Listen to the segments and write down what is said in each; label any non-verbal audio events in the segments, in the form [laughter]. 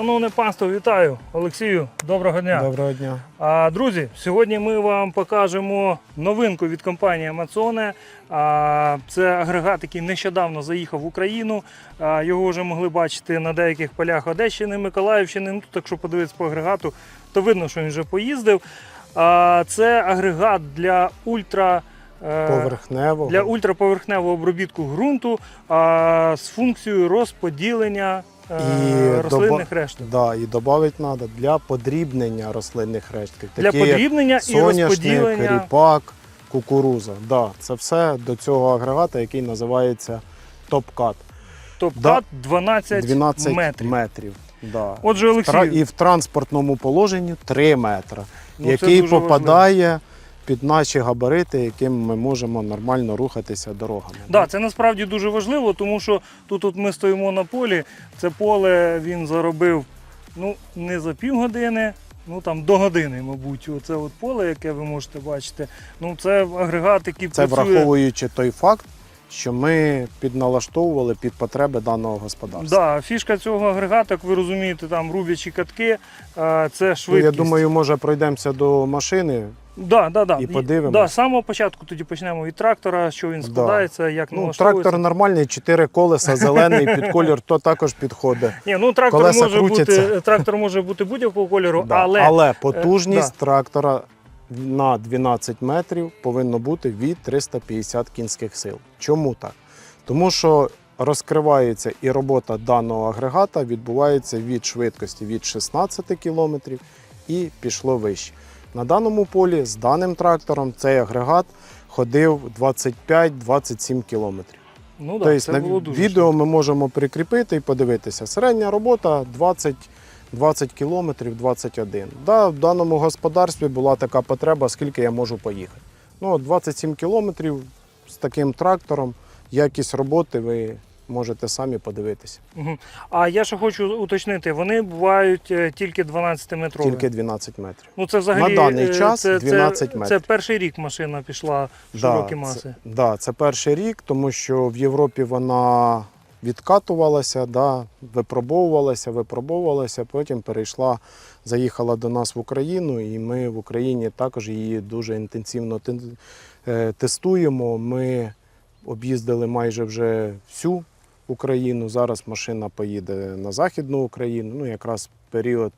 Шановне панство, вітаю! Олексію, доброго дня. Доброго дня. А, друзі, сьогодні ми вам покажемо новинку від компанії Amazone. А, це агрегат, який нещодавно заїхав в Україну. А, його вже могли бачити на деяких полях Одещини, Миколаївщини. Ну, тут, якщо подивитися по агрегату, то видно, що він вже поїздив. А, це агрегат для ультра. е, Поверхневого. для ультраповерхневого обробітку ґрунту а, з функцією розподілення І рослинних решток. Да, і додати треба для подрібнення рослинних рештків. Для такі подрібнення і соняшник, розподілення. ріпак, кукуруза. Да, це все до цього агрегата, який називається топкат. Тобто Да. 12, 12 метрів. метрів. Да. Отже, Тра- Олексій, І в транспортному положенні 3 метри, Ну, це який дуже попадає під наші габарити, яким ми можемо нормально рухатися дорогами. да, це насправді дуже важливо, тому що тут от ми стоїмо на полі. Це поле він заробив ну, не за півгодини, ну там до години, мабуть. Оце от поле, яке ви можете бачити. Ну, це агрегат, який Це працює. враховуючи той факт, що ми підналаштовували під потреби даного господарства. Да, фішка цього агрегату, як ви розумієте, там рубячі катки, це Ну, я думаю, може пройдемося до машини. Да, да, да. І подивимось. Да, з самого початку тоді почнемо від трактора, що він Да. складається, як Ну, трактор нормальний, чотири колеса, зелений під колір, то також підходить. Ні, ну трактор Колеса може крутяться. бути трактор може бути будь-якого кольору, Да. але, потужність да. трактора на 12 метрів повинно бути від 350 кінських сил. Чому так? Тому що розкривається і робота даного агрегата відбувається від швидкості від 16 км і пішло вище. На даному полі з даним трактором цей агрегат ходив 25-27 км. ну да, Тобто на було дуже відео ми можемо прикріпити і подивитися. Середня робота 20, 20 кілометрів, 21. Да, в даному господарстві була така потреба, скільки я можу поїхати. Ну, 27 кілометрів з таким трактором, якість роботи ви можете самі подивитися. Мгм. А я ще хочу уточнити, вони бувають е, тільки 12-метрові. Тільки 12 метрів. Ну це взагалі На даний е, час це, 12 це, метрів. Це перший рік машина пішла в широкі да, маси. Це, да, це перший рік, тому що в Європі вона відкатувалася, да, випробовувалася, випробовувалася, потім перейшла, заїхала до нас в Україну, і ми в Україні також її дуже інтенсивно те- е, тестуємо. Ми об'їздили майже вже всю Україну. Зараз машина поїде на Західну Україну. Ну, якраз період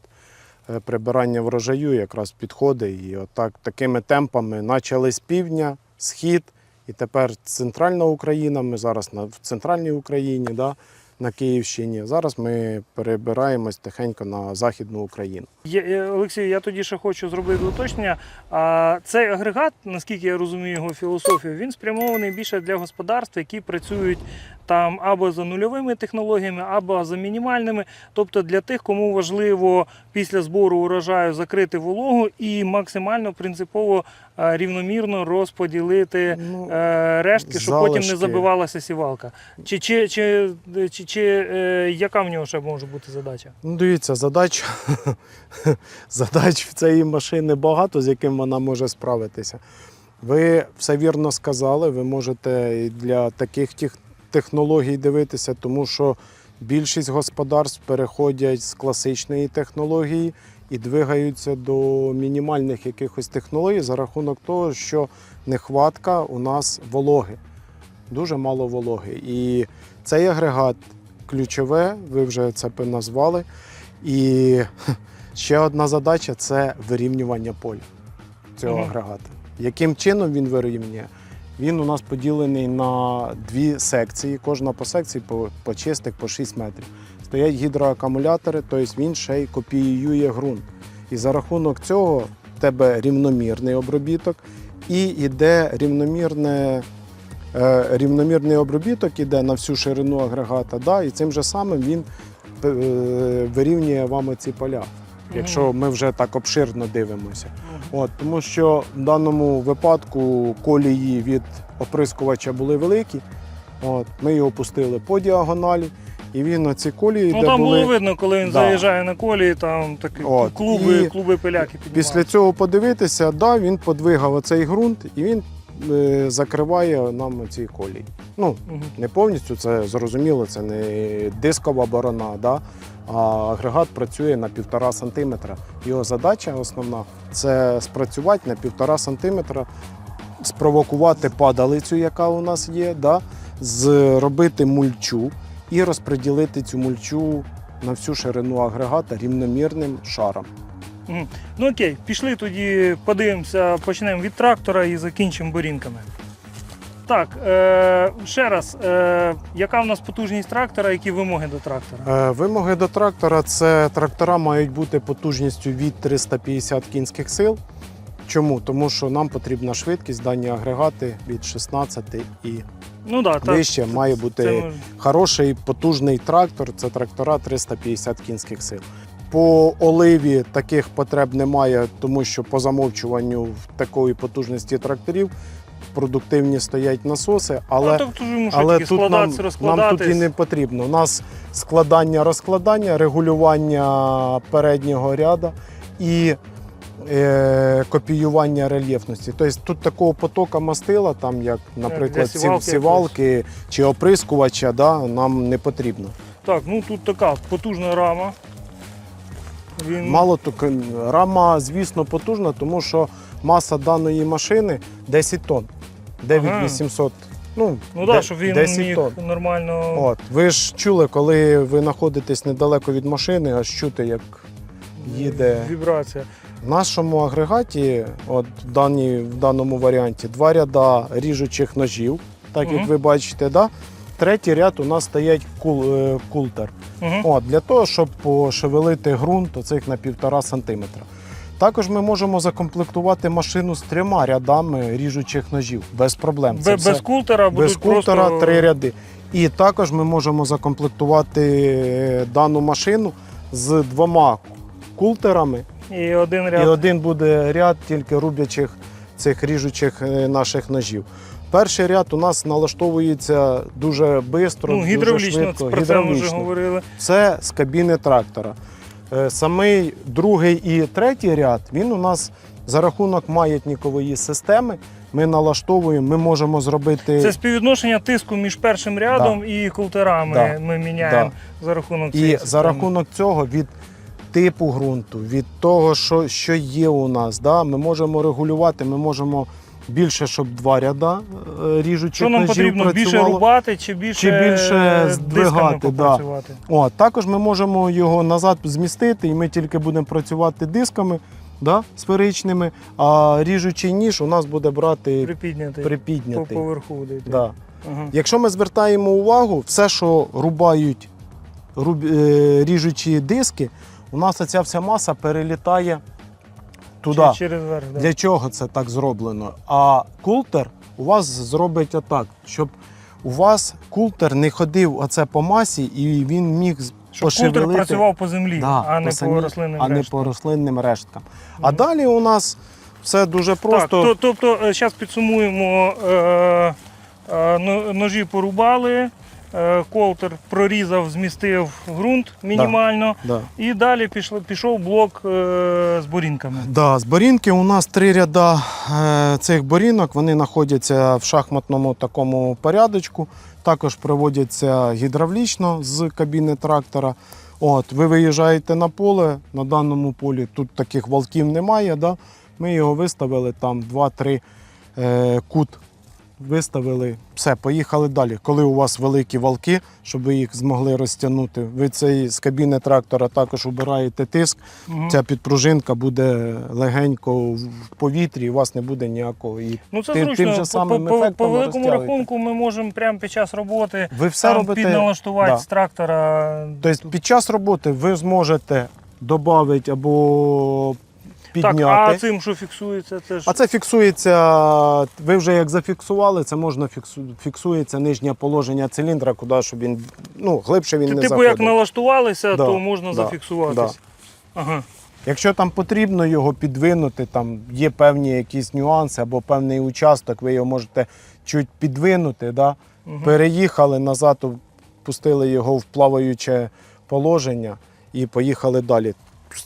е, прибирання врожаю якраз підходить. І отак такими темпами почали з півдня, схід, і тепер центральна Україна. Ми зараз в центральній Україні, да, на Київщині. Зараз ми перебираємось тихенько на Західну Україну. Є, е, Олексій, я тоді ще хочу зробити уточнення. А цей агрегат, наскільки я розумію його філософію, він спрямований більше для господарств, які працюють там або за нульовими технологіями, або за мінімальними. Тобто для тих, кому важливо після збору урожаю закрити вологу і максимально принципово е, рівномірно розподілити Ну, е, рештки, щоб потім не забивалася сівалка. Чи, чи, чи, чи, чи е, яка в нього ще може бути задача? Ну, дивіться, задач, [laughs] задач в цієї машини багато, з яким вона може справитися. Ви все вірно сказали, ви можете для таких тех- технологій дивитися, тому що більшість господарств переходять з класичної технології і двигаються до мінімальних якихось технологій за рахунок того, що нехватка у нас вологи. Дуже мало вологи. І цей агрегат ключове, ви вже це назвали. І [laughs] ще одна задача це вирівнювання поля цього Мгм. агрегата. Яким чином він вирівнює? Він у нас поділений на дві секції. Кожна по секції по, по чистих по 6 метрів. Стоять гідроакумулятори, тобто він ще й копіює ґрунт. І за рахунок цього в тебе рівномірний обробіток і йде рівномірне рівномірний обробіток іде на всю ширину агрегата, да, і цим же самим він е, вирівнює вам ці поля, якщо ми вже так обширно дивимося. От, тому що в даному випадку колії від оприскувача були великі. От, ми його пустили по діагоналі, і він на ці колії, Ну де там були. було видно, коли він Да. заїжджає на колії, там такі От, клуби, і клуби пиляки піднімали. Після цього подивитися, да, він подвигав оцей ґрунт і він е, закриває нам ці колії. Ну, не повністю, це зрозуміло, це не дискова борона, да? а агрегат працює на півтора сантиметра. Його задача основна це спрацювати на півтора сантиметра, спровокувати падалицю, яка у нас є, да? зробити мульчу і розподілити цю мульчу на всю ширину агрегата рівномірним шаром. Ну окей, пішли тоді, подивимося, почнемо від трактора і закінчимо борінками. Так, е, ще раз, е, яка в нас потужність трактора, які вимоги до трактора? Е, Вимоги до трактора це трактора мають бути потужністю від 350 кінських сил. Чому? Тому що нам потрібна швидкість, дані агрегати від 16 і Ну да, так. вище має бути Це хороший потужний трактор. Це трактора 350 кінських сил. По оливі таких потреб немає, тому що по замовчуванню в такої потужності тракторів продуктивні стоять насоси, але а, так тут але тут нам, нам тут і не потрібно. У нас складання, розкладання, регулювання переднього ряду і е, копіювання рельєфності. Тобто тут такого потока мастила, там як, наприклад, для сівалки сівалки чи оприскувача, да, нам не потрібно. Так, ну тут така потужна рама. Він... Мало то рама, звісно, потужна, тому що маса даної машини 10 тонн. 9800. Ну, Ну так, щоб він 10 міг тонн. нормально. От, ви ж чули, коли ви знаходитесь недалеко від машини, аж чути, як їде. Вібрація. В нашому агрегаті, от в, даній, в даному варіанті, два ряда ріжучих ножів, так Мгм. як ви бачите, да? Третій ряд у нас стоять кул, е, култер. Угу. От, для того, щоб пошевелити ґрунт оцих на півтора сантиметра. Також ми можемо закомплектувати машину з трьома рядами ріжучих ножів без проблем. Це Без, все- без култера будуть без култера просто... три ряди. І також ми можемо закомплектувати е, дану машину з двома култерами. І один ряд. І один буде ряд тільки рублячих цих ріжучих е, наших ножів. Перший ряд у нас налаштовується дуже швидко, ну, дуже швидко. про це ми вже говорили. Це з кабіни трактора. Е, Самий другий і третій ряд він у нас за рахунок маятникової системи. Ми налаштовуємо, ми можемо зробити Це співвідношення тиску між першим рядом і култерами Да. ми міняємо за рахунок І цієї за рахунок цього від типу ґрунту, від того, що, що є у нас, да, ми можемо регулювати, ми можемо більше, щоб два ряда е, ріжучих Що нам ножів потрібно більше рубати чи більше, Чи більше здвигати, да. О, також ми можемо його назад змістити, і ми тільки будемо працювати дисками да, сферичними, а ріжучий ніж у нас буде брати Припідняти по поверху буде. Да. Ага. Якщо ми звертаємо увагу, все, що рубають руб, е, ріжучі диски, у нас оця вся маса перелітає туди. Чи- Через верх, да. Для чого це так зроблено? А култер у вас зробить отак, щоб у вас култер не ходив оце по масі і він міг Щоб култер працював по землі, Да, а не по, самій- рослинним а не по рослинним решткам. А Мгм. далі у нас все дуже Так, просто. то- тобто, зараз підсумуємо, е, е, ножі порубали, е, колтер прорізав, змістив ґрунт мінімально, Да. і далі пішло, пішов блок е, з борінками. Да, з борінки у нас три ряда е, цих борінок. Вони знаходяться в шахматному такому порядочку. Також проводяться гідравлічно з кабіни трактора. От, ви виїжджаєте на поле, на даному полі тут таких валків немає. Да? Ми його виставили там 2-3 е, кут. Виставили, все, поїхали далі. Коли у вас великі валки, щоб ви їх змогли розтягнути, ви цей з кабіни трактора також убираєте тиск, Мгм. Ця підпружинка буде легенько в повітрі, і у вас не буде ніякого. І Ну це тим- зручно. тим же По- самим по, по, по великому рахунку ми можемо прямо під час роботи ви все там робите. підналаштувати да. з трактора. Тобто під час роботи ви зможете додати або підняти. Так, а цим, що фіксується, це ж А це фіксується, ви вже як зафіксували, це можна фіксу, фіксується нижнє положення циліндра, куди щоб він ну, глибше він Ти- не типу заходив. як налаштувалися, Да, то можна да, зафіксуватись. да. Ага. Якщо там потрібно його підвинути, там є певні якісь нюанси або певний участок, ви його можете чуть підвинути, да? Мгм. переїхали назад, пустили його в плаваюче положення і поїхали далі.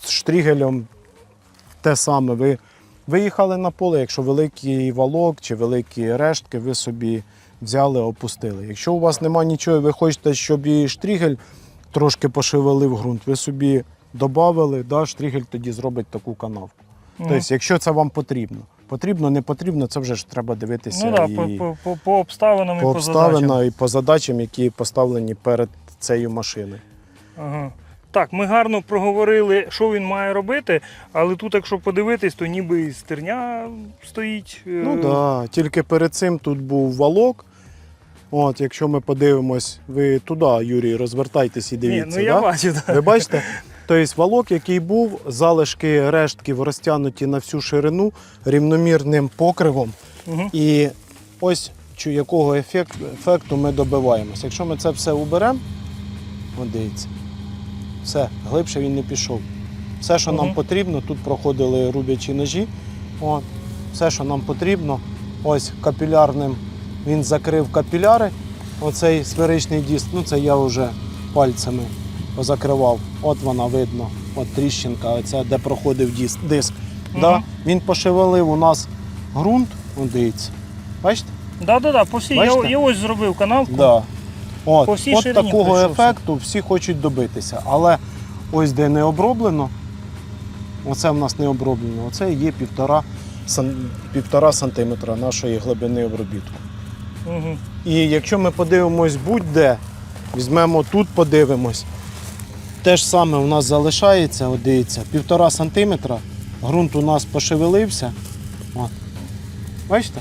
Штрігелем те саме. Ви Виїхали на поле, якщо великий валок чи великі рештки, ви собі взяли, опустили. Якщо у вас немає нічого, і ви хочете, щоб і штрігель трошки пошевелив ґрунт, ви собі додали, да, штрігель тоді зробить таку канавку. Мгм. Тобто, якщо це вам потрібно. Потрібно, не потрібно, це вже ж треба дивитися Ну так, і по, по, по, обставинам по і по задачам. і по задачам, які поставлені перед цією машиною. Ага. Так, ми гарно проговорили, що він має робити, але тут, якщо подивитись, то ніби і стерня стоїть. е, Ну так, да. тільки перед цим тут був валок. От, якщо ми подивимось, ви туди, Юрій, розвертайтесь і Ні, дивіться. ну я да? бачу, так. Ви бачите? Тобто валок, який був, залишки рештків розтягнуті на всю ширину рівномірним покривом. Угу. І ось якого ефект, ефекту ми добиваємося. Якщо ми це все уберемо, дивіться, все, глибше він не пішов. Все, що нам потрібно, тут проходили рубячі ножі. От, все, що нам потрібно, ось капілярним він закрив капіляри. Оцей сферичний диск, ну це я вже пальцями позакривав. От вона видно, от тріщинка, оця, де проходив диск. диск. Да? Він пошевелив у нас ґрунт, дивіться. Бачите? Да, да, да, по всій. Я, я ось зробив канавку. Да. От, По всій от ширині такого пройшовся. ефекту всі хочуть добитися. Але ось де не оброблено, оце в нас не оброблено, оце є півтора, сан- півтора сантиметра нашої глибини обробітку. Угу. І якщо ми подивимось будь-де, візьмемо тут, подивимось, те ж саме у нас залишається, от дивіться, півтора сантиметра, ґрунт у нас пошевелився. От. Бачите?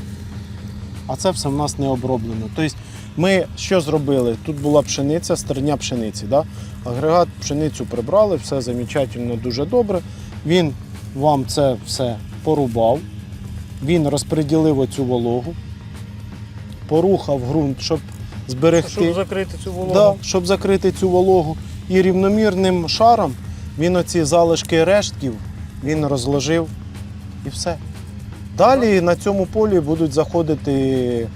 А це все в нас не оброблено. Тобто ми що зробили? Тут була пшениця, стерня пшениці. Да? Агрегат пшеницю прибрали, все замечательно, дуже добре. Він вам це все порубав, він розподілив оцю вологу, порухав ґрунт, щоб зберегти, Щоб закрити цю вологу. да, щоб закрити цю вологу. І рівномірним шаром він оці залишки рештків він розложив і все. Далі на цьому полі будуть заходити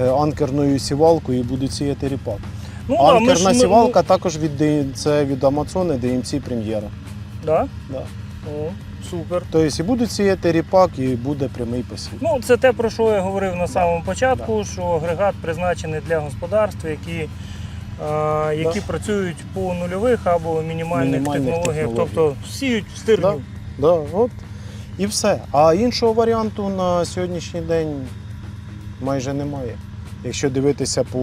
анкерною сівалкою і будуть сіяти ріпак. Ну, да, ми Анкерна ми- сівалка також від це від Амазони DMC Прем'єра. Да? Да. О, супер. Тобто і будуть сіяти ріпак, і буде прямий посів. Ну, це те, про що я говорив на самому початку, що агрегат призначений для господарств, які, е, які працюють по нульових або мінімальних, Мінімальних технологіях, технологіях. тобто сіють в стирню. Да, от. І все. А іншого варіанту на сьогоднішній день майже немає. Якщо дивитися по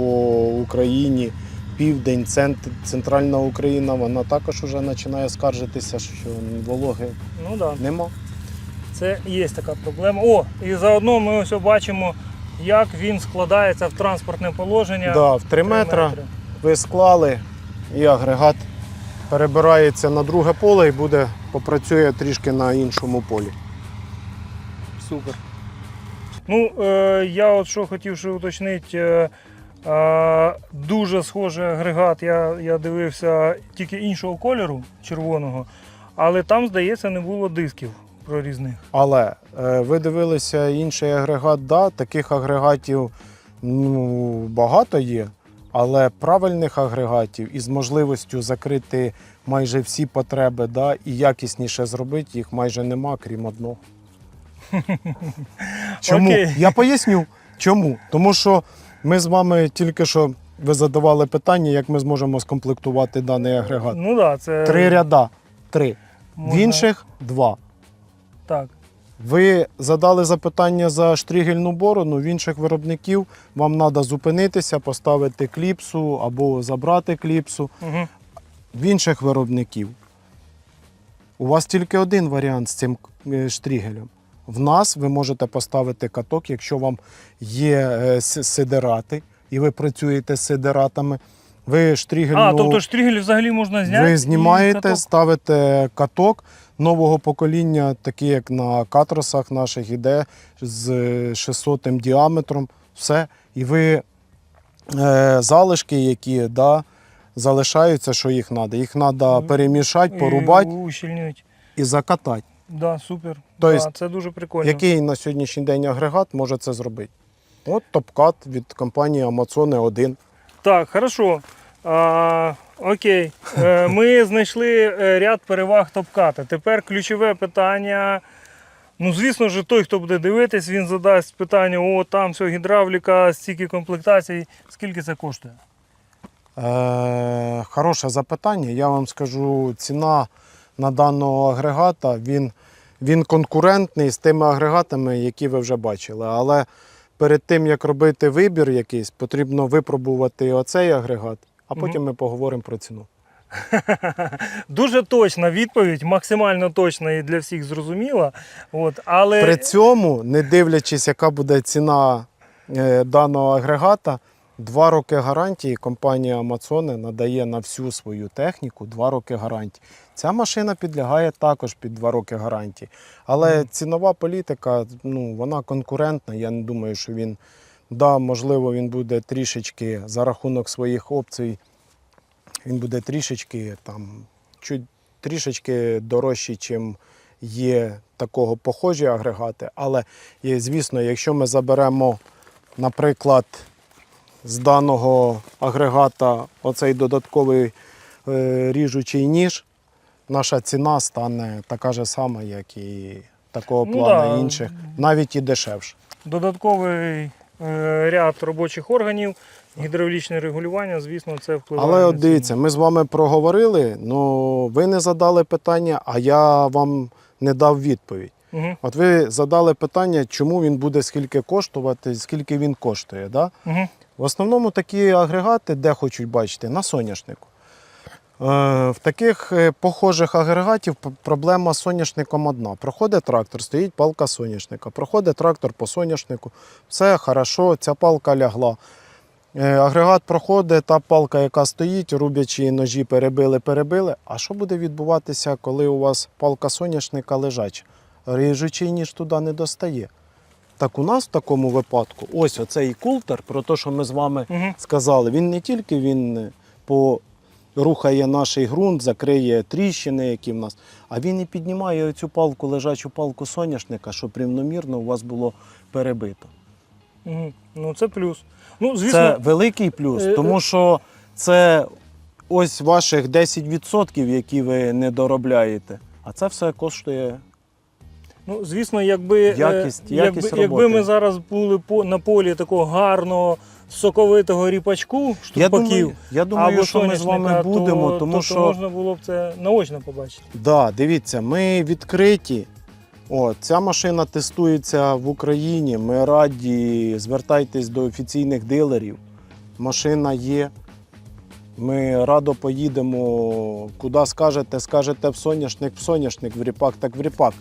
Україні, південь, центр, центральна Україна, вона також вже починає скаржитися, що вологи Ну да, нема. це є така проблема. О, і заодно ми ось бачимо, як він складається в транспортне положення. Да, в 3 метри метри. ви склали, і агрегат перебирається на друге поле і буде попрацює трішки на іншому полі. Супер. Ну, е, я от що хотів ще уточнити. Е, е, дуже схожий агрегат. Я, я дивився тільки іншого кольору, червоного, але там, здається, не було дисків прорізних. Але е, ви дивилися інший агрегат, да, таких агрегатів ну, багато є, але правильних агрегатів із можливістю закрити майже всі потреби да, і якісніше зробити їх майже нема, крім одного. [laughs] Чому? Окей. Я поясню. Чому? Тому що ми з вами тільки що ви задавали питання, як ми зможемо скомплектувати даний агрегат. Ну да, це Три ряда. Три. можна- В інших два. Так. Ви задали запитання за штригельну борону. В інших виробників вам треба зупинитися, поставити кліпсу або забрати кліпсу. Угу. В інших виробників у вас тільки один варіант з цим е, штригелем. В нас ви можете поставити каток, якщо вам є е, сидерати, і ви працюєте з сидератами. Ви штригельну, А, тобто штригель взагалі можна зняти. ви знімаєте, каток? ставите каток нового покоління, такий як на катросах наших іде з 600 діаметром. Все. І ви е, залишки, які да, залишаються, що їх треба. Їх треба перемішати, порубати Ущільнюють. і закатати. Да, супер. Тобто, да, це дуже прикольно. Який на сьогоднішній день агрегат може це зробити? От топкат від компанії Amazon 1. Так, хорошо. А, окей. Е, [laughs] Ми знайшли е, ряд переваг топката. Тепер ключове питання. Ну, звісно ж, той, хто буде дивитись, він задасть питання: о, там все, гідравліка, стільки комплектацій, скільки це коштує? Е, хороше запитання. Я вам скажу, ціна на даного агрегата він, він конкурентний з тими агрегатами, які ви вже бачили. Але перед тим як робити вибір якийсь, потрібно випробувати оцей агрегат, а потім Мгм. ми поговоримо про ціну. [laughs] Дуже точна відповідь, максимально точна і для всіх зрозуміла. От, але При цьому, не дивлячись, яка буде ціна е, даного агрегата, два роки гарантії компанія Amazon надає на всю свою техніку два роки гарантії. Ця машина підлягає також під два роки гарантії. Але Мгм. цінова політика, ну, вона конкурентна. Я не думаю, що він, да, можливо, він буде трішечки за рахунок своїх опцій, він буде трішечки там, чуть трішечки дорожчий, чим є такого похожі агрегати. Але, звісно, якщо ми заберемо, наприклад, з даного агрегата оцей додатковий е, ріжучий ніж, наша ціна стане така ж сама, як і такого Ну плану да. інших, навіть і дешевше. додатковий е, ряд робочих органів, гідравлічне регулювання, звісно, це впливає. Але от дивіться, ми з вами проговорили, але ви не задали питання, а я вам не дав відповідь. Угу, От ви задали питання, чому він буде скільки коштувати, скільки він коштує. Да? угу. В основному такі агрегати, де хочуть бачити, на соняшнику. Е, В таких е, похожих агрегатів проблема з соняшником одна. Проходить трактор, стоїть палка соняшника. Проходить трактор по соняшнику. Все хорошо, ця палка лягла. Е, Агрегат проходить, та палка, яка стоїть, рубячі ножі перебили, перебили. А що буде відбуватися, коли у вас палка соняшника лежача? Ріжучий ніж туди не достає. Так у нас в такому випадку, ось оцей култер, про те, що ми з вами Угу. сказали, він не тільки він по рухає наш ґрунт, закриє тріщини, які в нас, а він і піднімає цю палку, лежачу палку соняшника, щоб рівномірно у вас було перебито. Угу. Ну, це плюс. Ну, звісно, Це великий плюс, Е, тому що це ось ваших 10%, які ви не доробляєте. А це все коштує. Ну, звісно, якби, е, Якість- якби, якість якби ми зараз були по, на полі такого гарного соковитого ріпачку, Я штурпаків, думаю, я думаю або що ми з вами будемо, то, тому то, що то можна було б це наочно побачити. Да, дивіться, ми відкриті. О, ця машина тестується в Україні. Ми раді. Звертайтесь до офіційних дилерів. Машина є. Ми радо поїдемо. Куди скажете, скажете в соняшник, в соняшник, в ріпак, так в ріпак.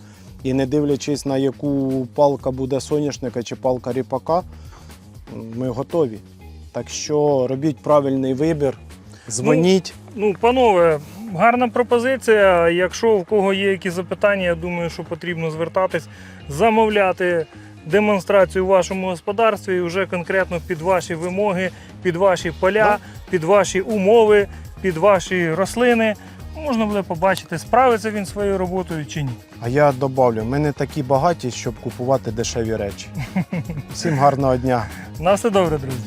І не дивлячись на яку палка буде соняшника чи палка ріпака, ми готові. Так що робіть правильний вибір, дзвоніть. Ну, панове, гарна пропозиція. Якщо в кого є якісь запитання, я думаю, що потрібно звертатись, замовляти демонстрацію в вашому господарстві і вже конкретно під ваші вимоги, під ваші поля, Да. під ваші умови, під ваші рослини. Можна буде побачити, справиться він своєю роботою чи ні. А я добавлю, ми не такі багаті, щоб купувати дешеві речі. [laughs] Всім гарного дня! На все добре, друзі.